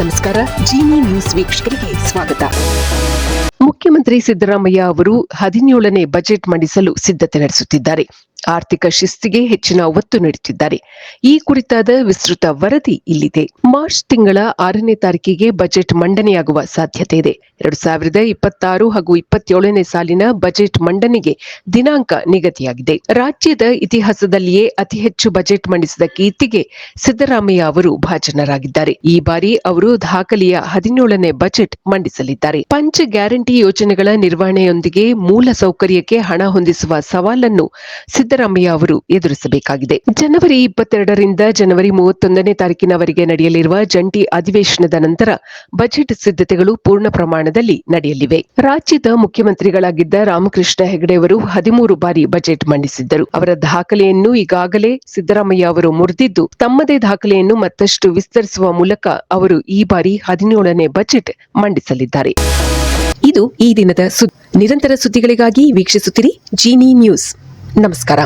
ನಮಸ್ಕಾರ. ಜಿನಿ ನ್ಯೂಸ್ ವೀಕ್ಷಕರಿಗೆ ಸ್ವಾಗತ. ಮುಖ್ಯಮಂತ್ರಿ ಸಿದ್ದರಾಮಯ್ಯ ಅವರು ಹದಿನೇಳನೇ ಬಜೆಟ್ ಮಂಡಿಸಲು ಸಿದ್ಧತೆ ನಡೆಸುತ್ತಿದ್ದಾರೆ. ಆರ್ಥಿಕ ಶಿಸ್ತಿಗೆ ಹೆಚ್ಚಿನ ಒತ್ತು ನೀಡುತ್ತಿದ್ದಾರೆ. ಈ ಕುರಿತಾದ ವಿಸ್ತೃತ ವರದಿ ಇಲ್ಲಿದೆ. ಮಾರ್ಚ್ ತಿಂಗಳ ಆರನೇ ತಾರೀಕಿಗೆ ಬಜೆಟ್ ಮಂಡನೆಯಾಗುವ ಸಾಧ್ಯತೆ ಇದೆ. ಎರಡು ಸಾವಿರದ ಇಪ್ಪತ್ತಾರು ಹಾಗೂ ಇಪ್ಪತ್ತೇಳನೇ ಸಾಲಿನ ಬಜೆಟ್ ಮಂಡನೆಗೆ ದಿನಾಂಕ ನಿಗದಿಯಾಗಿದೆ. ರಾಜ್ಯದ ಇತಿಹಾಸದಲ್ಲಿಯೇ ಅತಿ ಹೆಚ್ಚು ಬಜೆಟ್ ಮಂಡಿಸಿದ ಕೀರ್ತಿಗೆ ಸಿದ್ದರಾಮಯ್ಯ ಅವರು ಭಾಜನರಾಗಿದ್ದಾರೆ. ಈ ಬಾರಿ ಅವರು ದಾಖಲೆಯ ಹದಿನೇಳನೇ ಬಜೆಟ್ ಮಂಡಿಸಲಿದ್ದಾರೆ. ಪಂಚ ಗ್ಯಾರಂಟಿ ಯೋಜನೆಗಳ ನಿರ್ವಹಣೆಯೊಂದಿಗೆ ಮೂಲ ಸೌಕರ್ಯಕ್ಕೆ ಹಣ ಹೊಂದಿಸುವ ಸವಾಲನ್ನು ಸಿದ್ದರಾಮಯ್ಯ ಅವರು ಎದುರಿಸಬೇಕಾಗಿದೆ. ಜನವರಿ ಇಪ್ಪತ್ತೆರಡರಿಂದ ಜನವರಿ ಮೂವತ್ತೊಂದನೇ ತಾರೀಕಿನವರೆಗೆ ನಡೆಯಲಿರುವ ಜಂಟಿ ಅಧಿವೇಶನದ ನಂತರ ಬಜೆಟ್ ಸಿದ್ಧತೆಗಳು ಪೂರ್ಣ ಪ್ರಮಾಣದಲ್ಲಿ ನಡೆಯಲಿವೆ. ರಾಜ್ಯದ ಮುಖ್ಯಮಂತ್ರಿಗಳಾಗಿದ್ದ ರಾಮಕೃಷ್ಣ ಹೆಗಡೆ ಅವರು ಹದಿಮೂರು ಬಾರಿ ಬಜೆಟ್ ಮಂಡಿಸಿದ್ದರು. ಅವರ ದಾಖಲೆಯನ್ನು ಈಗಾಗಲೇ ಸಿದ್ದರಾಮಯ್ಯ ಅವರು ಮುರಿದಿದ್ದು, ತಮ್ಮದೇ ದಾಖಲೆಯನ್ನು ಮತ್ತಷ್ಟು ವಿಸ್ತರಿಸುವ ಮೂಲಕ ಅವರು ಈ ಬಾರಿ ಹದಿನೇಳನೇ ಬಜೆಟ್ ಮಂಡಿಸಲಿದ್ದಾರೆ. ಇದು ಈ ದಿನದ ನಿರಂತರ ಸುದ್ದಿಗಳಿಗಾಗಿ ವೀಕ್ಷಿಸುತ್ತಿರಿ ಜೀನಿ ನ್ಯೂಸ್. ನಮಸ್ಕಾರ.